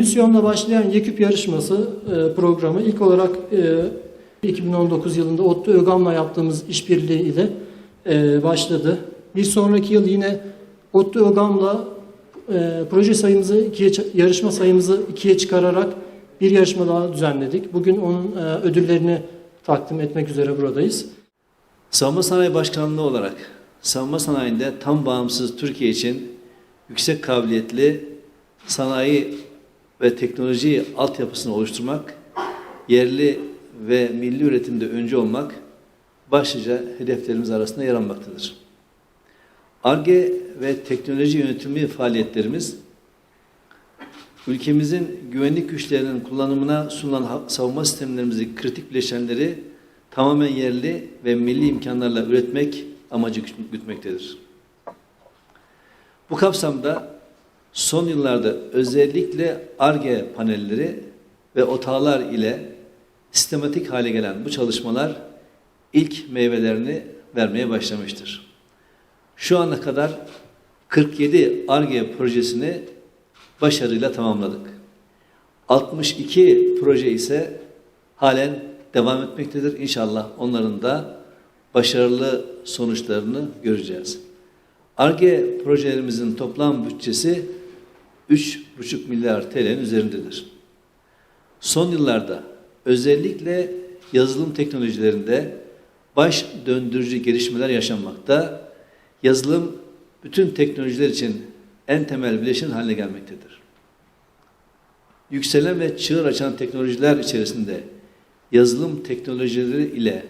misyonla başlayan YEKÜP yarışması e, programı ilk olarak e, 2019 yılında ODTÜ ÖGAM'la yaptığımız işbirliği ile e, başladı. Bir sonraki yıl yine ODTÜ ÖGAM'la e, proje sayımızı ikiye, yarışma sayımızı ikiye çıkararak bir yarışma daha düzenledik. Bugün onun e, ödüllerini takdim etmek üzere buradayız. Savunma Sanayi Başkanlığı olarak savunma sanayinde tam bağımsız Türkiye için yüksek kabiliyetli sanayi ve teknoloji altyapısını oluşturmak, yerli ve milli üretimde öncü olmak başlıca hedeflerimiz arasında yer almaktadır. ARGE ve teknoloji yönetimi faaliyetlerimiz ülkemizin güvenlik güçlerinin kullanımına sunulan savunma sistemlerimizi kritik bileşenleri tamamen yerli ve milli imkanlarla üretmek amacı güt- gütmektedir. Bu kapsamda son yıllarda özellikle ARGE panelleri ve otağlar ile sistematik hale gelen bu çalışmalar ilk meyvelerini vermeye başlamıştır. Şu ana kadar 47 ARGE projesini başarıyla tamamladık. 62 proje ise halen devam etmektedir. İnşallah onların da başarılı sonuçlarını göreceğiz. ARGE projelerimizin toplam bütçesi 3,5 milyar TL'nin üzerindedir. Son yıllarda özellikle yazılım teknolojilerinde baş döndürücü gelişmeler yaşanmakta. Yazılım bütün teknolojiler için en temel bileşen haline gelmektedir. Yükselen ve çığır açan teknolojiler içerisinde yazılım teknolojileri ile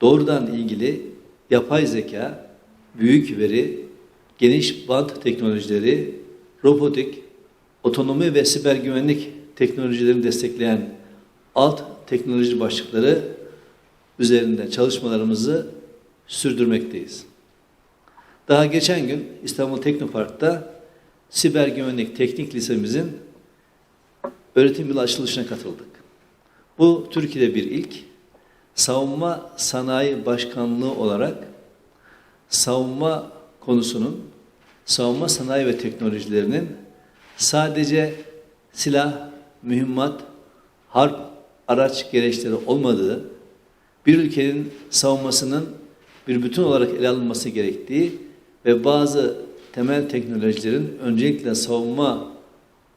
doğrudan ilgili yapay zeka, büyük veri, geniş bant teknolojileri, robotik, otonomi ve siber güvenlik teknolojilerini destekleyen alt teknoloji başlıkları üzerinde çalışmalarımızı sürdürmekteyiz. Daha geçen gün İstanbul Teknopark'ta Siber Güvenlik Teknik Lisemizin öğretim yılı açılışına katıldık. Bu Türkiye'de bir ilk. Savunma Sanayi Başkanlığı olarak savunma konusunun, savunma sanayi ve teknolojilerinin sadece silah, mühimmat, harp araç gereçleri olmadığı, bir ülkenin savunmasının bir bütün olarak ele alınması gerektiği ve bazı temel teknolojilerin öncelikle savunma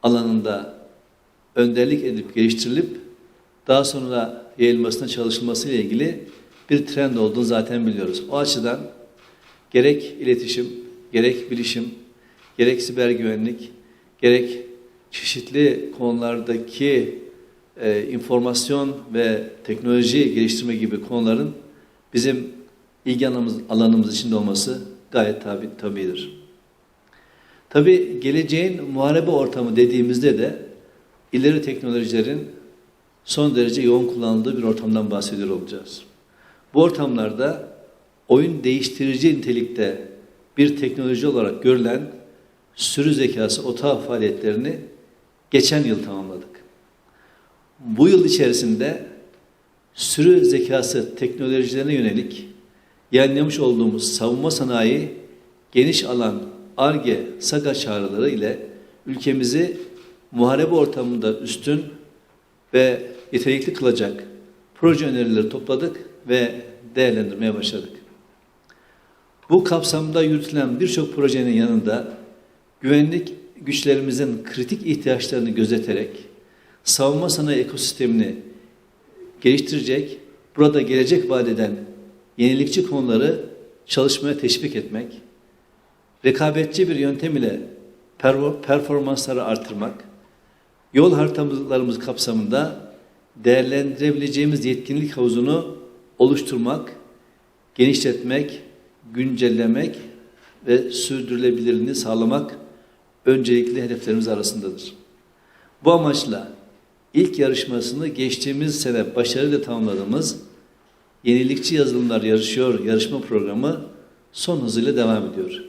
alanında önderlik edip geliştirilip daha sonra yayılmasına çalışılması ile ilgili bir trend olduğunu zaten biliyoruz. O açıdan gerek iletişim, gerek bilişim, gerek siber güvenlik, gerek çeşitli konulardaki e, informasyon ve teknoloji geliştirme gibi konuların bizim ilgi alanımız, alanımız içinde olması gayet tabi, tabidir. Tabi geleceğin muharebe ortamı dediğimizde de ileri teknolojilerin son derece yoğun kullanıldığı bir ortamdan bahsediyor olacağız. Bu ortamlarda oyun değiştirici nitelikte bir teknoloji olarak görülen sürü zekası otağı faaliyetlerini geçen yıl tamamladık. Bu yıl içerisinde sürü zekası teknolojilerine yönelik yayınlamış olduğumuz savunma sanayi geniş alan ARGE SAGA çağrıları ile ülkemizi muharebe ortamında üstün ve yetenekli kılacak proje önerileri topladık ve değerlendirmeye başladık. Bu kapsamda yürütülen birçok projenin yanında güvenlik güçlerimizin kritik ihtiyaçlarını gözeterek savunma sanayi ekosistemini geliştirecek, burada gelecek vadeden yenilikçi konuları çalışmaya teşvik etmek, rekabetçi bir yöntem ile performansları artırmak, yol haritalarımız kapsamında değerlendirebileceğimiz yetkinlik havuzunu oluşturmak, genişletmek, güncellemek ve sürdürülebilirliğini sağlamak öncelikli hedeflerimiz arasındadır. Bu amaçla ilk yarışmasını geçtiğimiz sene başarıyla tamamladığımız Yenilikçi Yazılımlar Yarışıyor yarışma programı son hızıyla devam ediyor.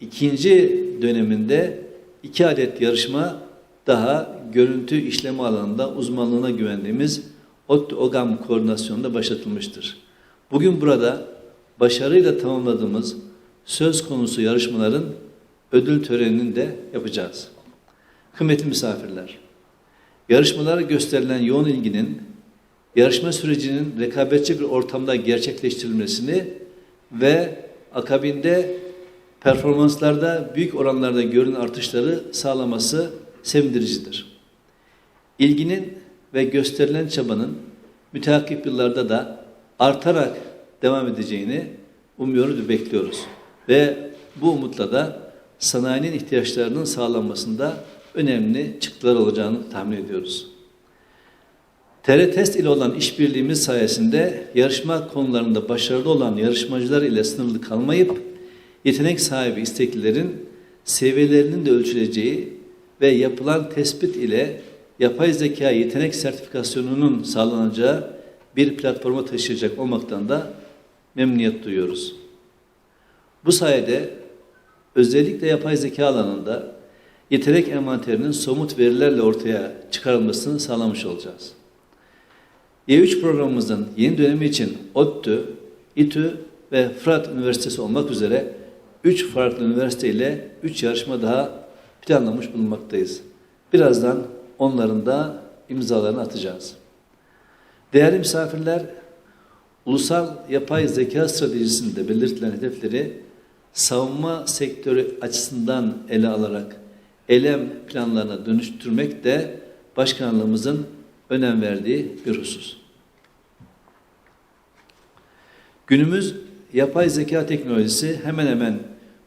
İkinci döneminde iki adet yarışma daha görüntü işleme alanında uzmanlığına güvendiğimiz ODTÜ OGAM koordinasyonunda başlatılmıştır. Bugün burada başarıyla tamamladığımız söz konusu yarışmaların ödül törenini de yapacağız. Kıymetli misafirler, Yarışmalara gösterilen yoğun ilginin yarışma sürecinin rekabetçi bir ortamda gerçekleştirilmesini ve akabinde performanslarda büyük oranlarda görünen artışları sağlaması sevindiricidir. İlginin ve gösterilen çabanın müteakip yıllarda da artarak devam edeceğini umuyoruz ve bekliyoruz. Ve bu umutla da sanayinin ihtiyaçlarının sağlanmasında önemli çıktılar olacağını tahmin ediyoruz. TR Test ile olan işbirliğimiz sayesinde yarışma konularında başarılı olan yarışmacılar ile sınırlı kalmayıp yetenek sahibi isteklilerin seviyelerinin de ölçüleceği ve yapılan tespit ile yapay zeka yetenek sertifikasyonunun sağlanacağı bir platforma taşıyacak olmaktan da memnuniyet duyuyoruz. Bu sayede özellikle yapay zeka alanında yetenek envanterinin somut verilerle ortaya çıkarılmasını sağlamış olacağız. Y3 programımızın yeni dönemi için ODTÜ, İTÜ ve Fırat Üniversitesi olmak üzere 3 farklı üniversite ile 3 yarışma daha planlamış bulunmaktayız. Birazdan onların da imzalarını atacağız. Değerli misafirler, ulusal yapay zeka stratejisinde belirtilen hedefleri savunma sektörü açısından ele alarak eylem planlarına dönüştürmek de başkanlığımızın önem verdiği bir husus. Günümüz yapay zeka teknolojisi hemen hemen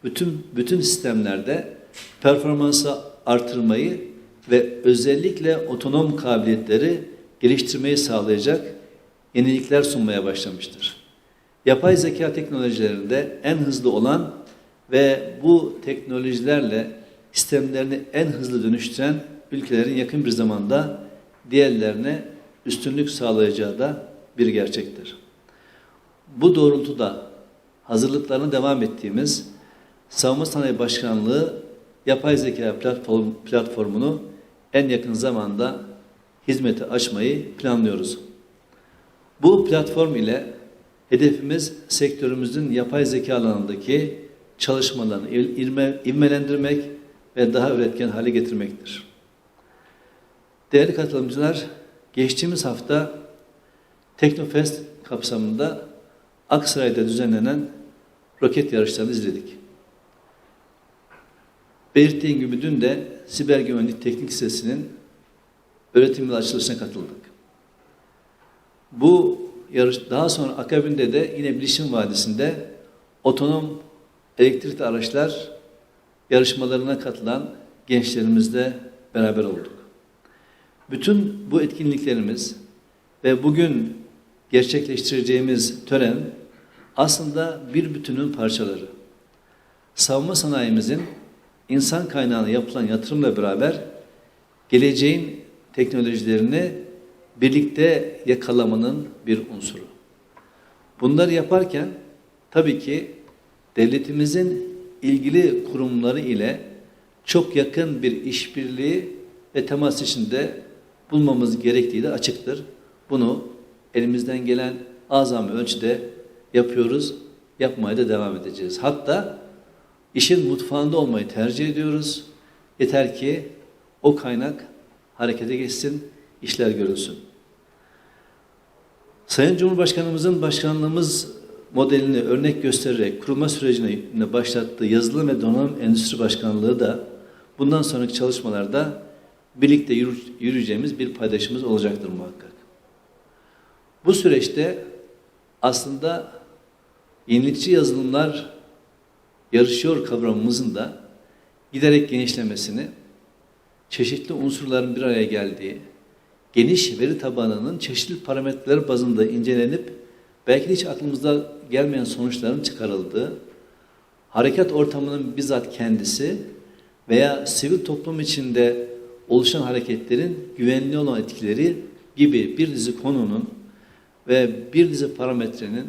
bütün bütün sistemlerde performansı artırmayı ve özellikle otonom kabiliyetleri geliştirmeyi sağlayacak yenilikler sunmaya başlamıştır. Yapay zeka teknolojilerinde en hızlı olan ve bu teknolojilerle sistemlerini en hızlı dönüştüren ülkelerin yakın bir zamanda diğerlerine üstünlük sağlayacağı da bir gerçektir. Bu doğrultuda hazırlıklarına devam ettiğimiz Savunma Sanayi Başkanlığı yapay zeka platform, platformunu en yakın zamanda hizmete açmayı planlıyoruz. Bu platform ile hedefimiz sektörümüzün yapay zeka alanındaki çalışmalarını ivme, ivmelendirmek ve daha üretken hale getirmektir. Değerli katılımcılar, geçtiğimiz hafta Teknofest kapsamında Aksaray'da düzenlenen roket yarışlarını izledik. Belirttiğim gibi dün de Siber Güvenlik Teknik Lisesi'nin öğretim yılı açılışına katıldık. Bu yarış daha sonra akabinde de yine Bilişim Vadisi'nde otonom elektrikli araçlar yarışmalarına katılan gençlerimizle beraber olduk. Bütün bu etkinliklerimiz ve bugün gerçekleştireceğimiz tören aslında bir bütünün parçaları. Savunma sanayimizin insan kaynağına yapılan yatırımla beraber geleceğin teknolojilerini birlikte yakalamanın bir unsuru. Bunları yaparken tabii ki devletimizin ilgili kurumları ile çok yakın bir işbirliği ve temas içinde bulmamız gerektiği de açıktır. Bunu elimizden gelen azami ölçüde yapıyoruz, yapmaya da devam edeceğiz. Hatta işin mutfağında olmayı tercih ediyoruz. Yeter ki o kaynak harekete geçsin, işler görülsün. Sayın Cumhurbaşkanımızın başkanlığımız modelini örnek göstererek kurulma sürecine başlattığı yazılım ve donanım endüstri başkanlığı da bundan sonraki çalışmalarda birlikte yürüyeceğimiz bir paydaşımız olacaktır muhakkak. Bu süreçte aslında yenilikçi yazılımlar yarışıyor kavramımızın da giderek genişlemesini, çeşitli unsurların bir araya geldiği, geniş veri tabanının çeşitli parametreler bazında incelenip belki de hiç aklımızda gelmeyen sonuçların çıkarıldığı, harekat ortamının bizzat kendisi veya sivil toplum içinde oluşan hareketlerin güvenli olan etkileri gibi bir dizi konunun ve bir dizi parametrenin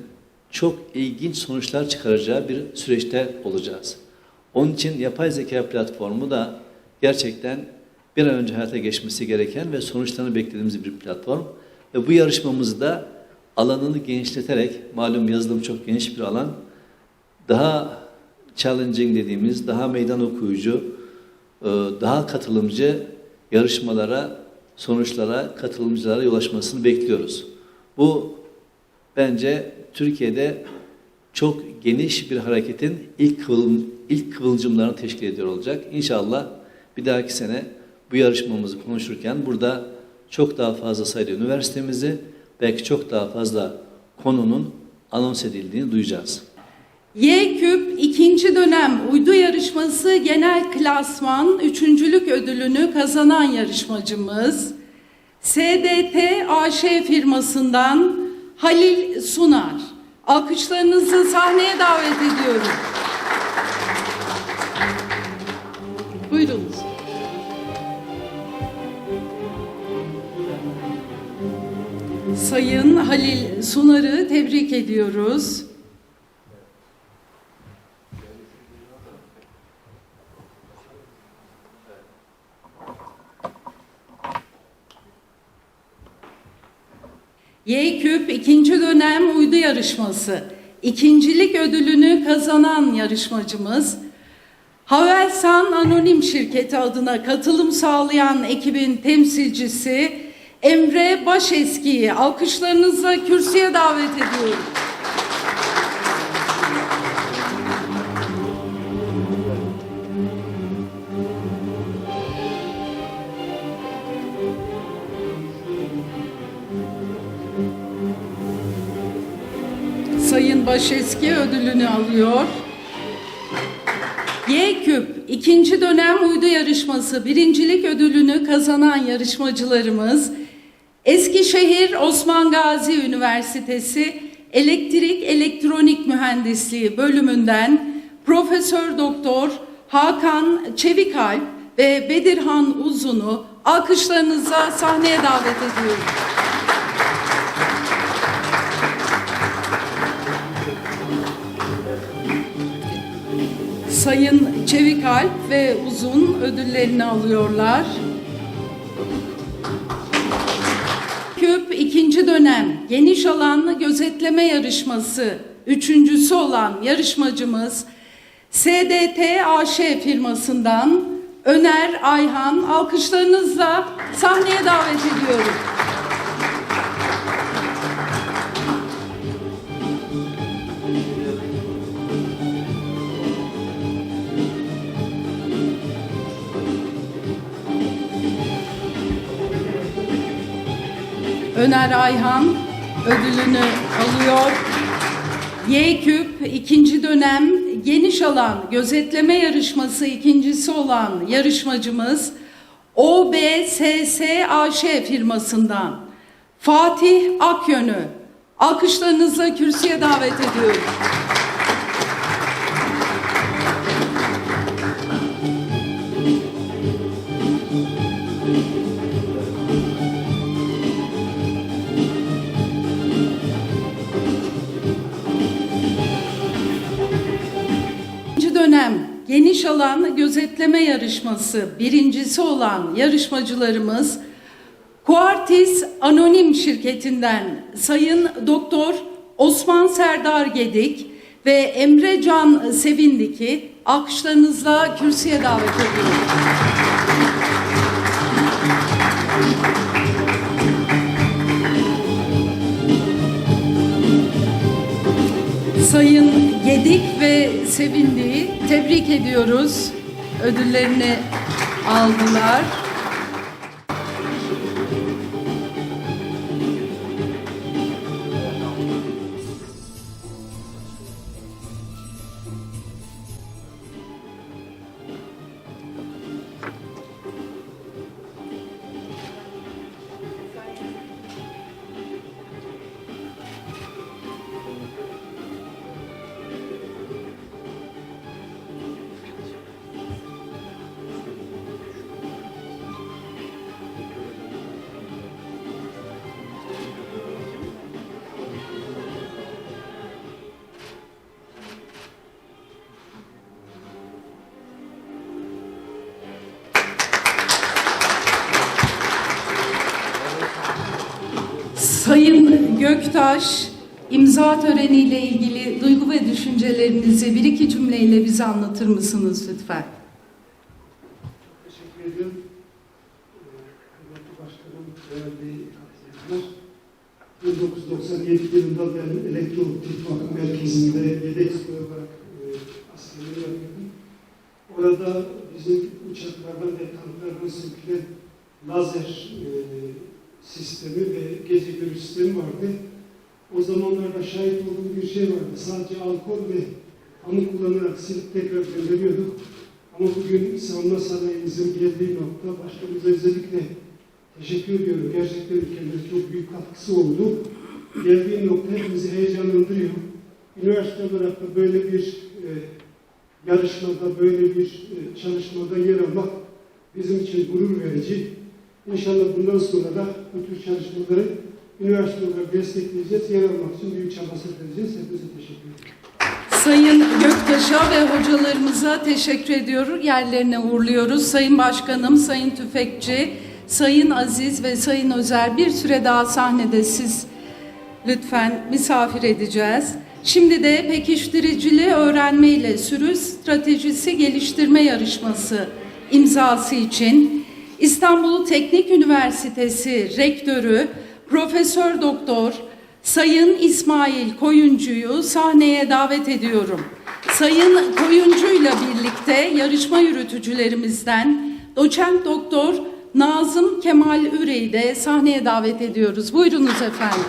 çok ilginç sonuçlar çıkaracağı bir süreçte olacağız. Onun için yapay zeka platformu da gerçekten bir an önce hayata geçmesi gereken ve sonuçlarını beklediğimiz bir platform. Ve bu yarışmamızı da alanını genişleterek, malum yazılım çok geniş bir alan, daha challenging dediğimiz, daha meydan okuyucu, e, daha katılımcı yarışmalara sonuçlara, katılımcılara yol açmasını bekliyoruz. Bu bence Türkiye'de çok geniş bir hareketin ilk, ilk kıvılcımlarını teşkil ediyor olacak. İnşallah bir dahaki sene bu yarışmamızı konuşurken burada çok daha fazla sayıda üniversitemizi, belki çok daha fazla konunun anons edildiğini duyacağız. Y küp ikinci dönem uydu yarışması genel klasman üçüncülük ödülünü kazanan yarışmacımız SDT AŞ firmasından Halil Sunar. Alkışlarınızı sahneye davet ediyorum. Sayın Halil Sunar'ı tebrik ediyoruz. Y küp ikinci dönem uydu yarışması. İkincilik ödülünü kazanan yarışmacımız Havelsan Anonim Şirketi adına katılım sağlayan ekibin temsilcisi Emre Başeski'yi alkışlarınızla kürsüye davet ediyorum. Sayın Başeski ödülünü alıyor. Y küp ikinci dönem uydu yarışması birincilik ödülünü kazanan yarışmacılarımız Eskişehir Osman Gazi Üniversitesi Elektrik Elektronik Mühendisliği bölümünden Profesör Doktor Hakan Çevikalp ve Bedirhan Uzun'u alkışlarınızla sahneye davet ediyorum. Sayın Çevikalp ve Uzun ödüllerini alıyorlar. Küp ikinci dönem geniş alanlı gözetleme yarışması üçüncüsü olan yarışmacımız SDT AŞ firmasından Öner Ayhan alkışlarınızla sahneye davet ediyorum. Öner Ayhan ödülünü alıyor. Y küp ikinci dönem geniş alan gözetleme yarışması ikincisi olan yarışmacımız OBSS AŞ firmasından Fatih Akyönü alkışlarınızla kürsüye davet ediyorum. Alan gözetleme yarışması birincisi olan yarışmacılarımız Kuartis Anonim Şirketi'nden Sayın Doktor Osman Serdar Gedik ve Emre Can Sevindik'i alkışlarınızla kürsüye davet ediyorum. Sayın Gedik ve Sevindi'yi tebrik ediyoruz. Ödüllerini aldılar. Göktaş, imza töreniyle ilgili duygu ve düşüncelerinizi bir iki cümleyle bize anlatır mısınız lütfen? Teşekkür ediyorum. Ee, başkanım, 1997 yılında ben elektro bakım merkezinde yedek subay olarak e, askerliği yapıyordum. Orada bizim uçaklardan ve tanklardan sökülen lazer e, sistemi ve gece görüş sistemi vardı. O zamanlarda şahit olduğum bir şey vardı. Sadece alkol ve hamur kullanarak silip tekrar gönderiyorduk. Ama bugün savunma sanayimizin geldiği nokta başkanımıza özellikle teşekkür ediyorum. Gerçekten ülkemize çok büyük katkısı oldu. Geldiği nokta hepimizi heyecanlandırıyor. Üniversite olarak da böyle bir e, yarışmada, böyle bir e, çalışmada yer almak bizim için gurur verici. İnşallah bundan sonra da bu tür çalışmaları üniversite olarak destekleyeceğiz. Yer almak için büyük çaba sarf edeceğiz. Hepinize teşekkür ederim. Sayın Göktaş'a ve hocalarımıza teşekkür ediyoruz. Yerlerine uğurluyoruz. Sayın Başkanım, Sayın Tüfekçi, Sayın Aziz ve Sayın Özer bir süre daha sahnede siz lütfen misafir edeceğiz. Şimdi de pekiştiricili öğrenme ile sürü stratejisi geliştirme yarışması imzası için İstanbul Teknik Üniversitesi Rektörü Profesör Doktor Sayın İsmail Koyuncu'yu sahneye davet ediyorum. Sayın Koyuncu'yla birlikte yarışma yürütücülerimizden Doçent Doktor Nazım Kemal Üreyi de sahneye davet ediyoruz. Buyurunuz efendim.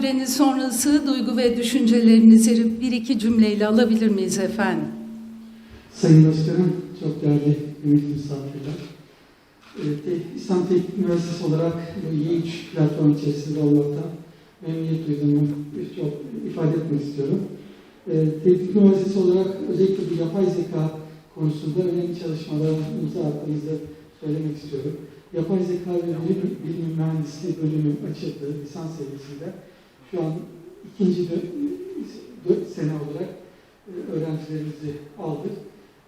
Töreni sonrası duygu ve düşüncelerinizi bir iki cümleyle alabilir miyiz efendim? Sayın Başkanım, çok değerli kıymetli misafirler. Te- İstanbul Teknik Üniversitesi olarak bu iyi üç platform içerisinde olmaktan memnuniyet duyduğumu çok ifade etmek istiyorum. Ee, Teknik Üniversitesi olarak özellikle bu yapay zeka konusunda önemli çalışmalara imza attığımızı söylemek istiyorum. Yapay zeka ve bilim, bilim mühendisliği bölümü açıldı lisans seviyesinde. Şu an ikinci dö- dört sene olarak e, öğrencilerimizi aldık.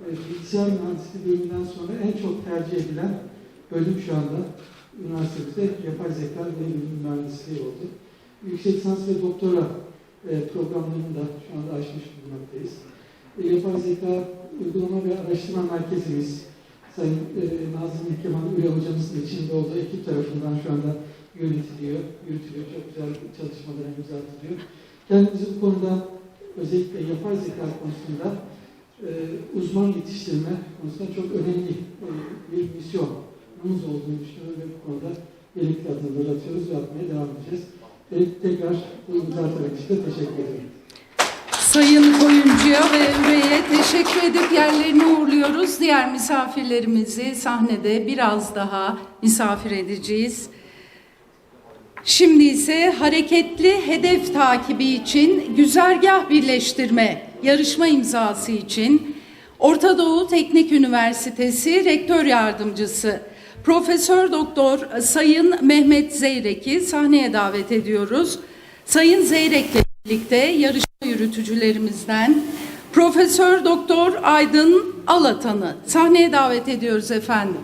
E, Bilgisayar mühendisliği bölümünden sonra en çok tercih edilen bölüm şu anda üniversitemizde yapay zeka ve mühendisliği oldu. Yüksek lisans ve doktora e, programlarını da şu anda açmış bulunmaktayız. Yapay zeka uygulama ve araştırma merkezimiz Sayın Nazım Kemal Üre hocamızın içinde olduğu ekip tarafından şu anda yönetiliyor, yürütülüyor. Çok güzel çalışmalara imza atılıyor. Kendimizi bu konuda özellikle yapay zeka konusunda e, uzman yetiştirme konusunda çok önemli e, bir misyonumuz olduğunu düşünüyorum ve bu konuda gerekli adımları atıyoruz ve atmaya devam edeceğiz. Ve tekrar bu imza için teşekkür ederim. Sayın Koyuncu'ya ve Üre'ye teşekkür edip yerlerine uğurluyoruz. Diğer misafirlerimizi sahnede biraz daha misafir edeceğiz. Şimdi ise hareketli hedef takibi için güzergah birleştirme yarışma imzası için Orta Doğu Teknik Üniversitesi Rektör Yardımcısı Profesör Doktor Sayın Mehmet Zeyrek'i sahneye davet ediyoruz. Sayın Zeyrek'le birlikte yarışma yürütücülerimizden Profesör Doktor Aydın Alatan'ı sahneye davet ediyoruz efendim.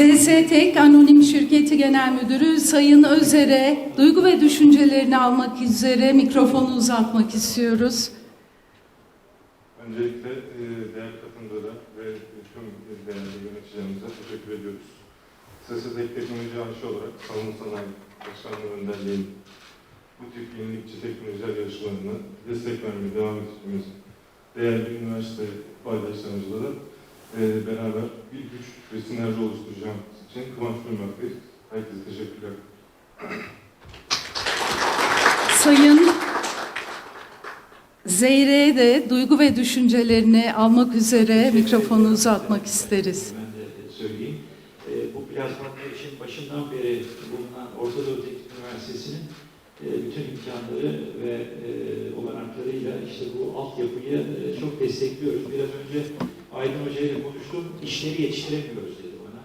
SSTEK Anonim Şirketi Genel Müdürü Sayın Özer'e duygu ve düşüncelerini almak üzere mikrofonu uzatmak istiyoruz. Öncelikle e, değerli katılımcılara ve tüm değerli yöneticilerimize teşekkür ediyoruz. Kısacası teknoloji aşı olarak savunma sanayi başkanlığı önderliğinin bu tip yenilikçi teknolojiler yarışmalarına destek vermeye devam ettiğimiz değerli üniversite paydaşlarımızla e, beraber bir güç ve sinerji oluşturacağım için kıvanç duymaktayız. Herkese teşekkürler. Sayın Zeyre'ye de duygu ve düşüncelerini almak üzere mikrofonu uzatmak isteriz. Ben de söyleyeyim. E, bu platformda işin başından beri bulunan Orta Doğu Teknik Üniversitesi'nin e, bütün imkanları ve e, olanaklarıyla işte bu altyapıyı e, çok destekliyoruz. Biraz önce Aydın Hoca ile konuştum. İşleri yetiştiremiyoruz dedi bana.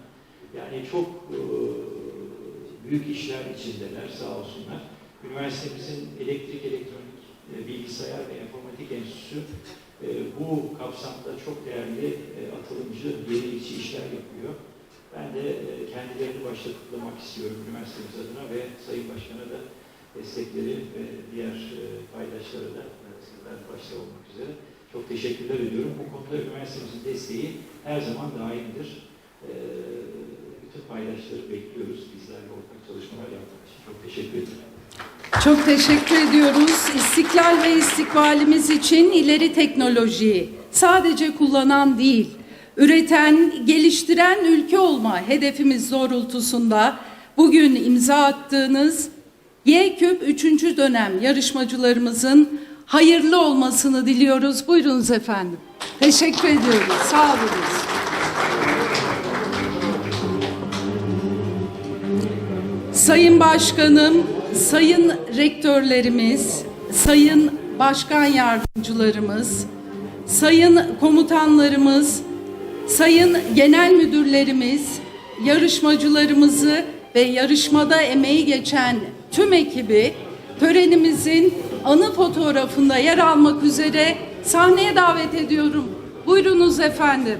Yani çok e, büyük işler içindeler sağ olsunlar. Üniversitemizin elektrik, elektronik, e, bilgisayar ve informatik enstitüsü e, bu kapsamda çok değerli e, atılımcı, yenilikçi işler yapıyor. Ben de e, kendilerini başta kutlamak istiyorum üniversitemiz adına ve Sayın Başkan'a da destekleri ve diğer e, paydaşlara da e, sizler başta olmak üzere çok teşekkürler ediyorum. Bu konuda üniversitemizin desteği her zaman daimdir. E, bütün paydaşları bekliyoruz. Bizlerle ortak çalışmalar yapmak için çok teşekkür ederim. Çok teşekkür ediyoruz. İstiklal ve istikbalimiz için ileri teknolojiyi sadece kullanan değil, üreten, geliştiren ülke olma hedefimiz doğrultusunda bugün imza attığınız YKÜP 3. dönem yarışmacılarımızın hayırlı olmasını diliyoruz. Buyurunuz efendim. Teşekkür ediyoruz. Sağ olunuz. Sayın Başkanım, sayın rektörlerimiz, sayın başkan yardımcılarımız, sayın komutanlarımız, sayın genel müdürlerimiz, yarışmacılarımızı ve yarışmada emeği geçen tüm ekibi törenimizin anı fotoğrafında yer almak üzere sahneye davet ediyorum. Buyurunuz efendim.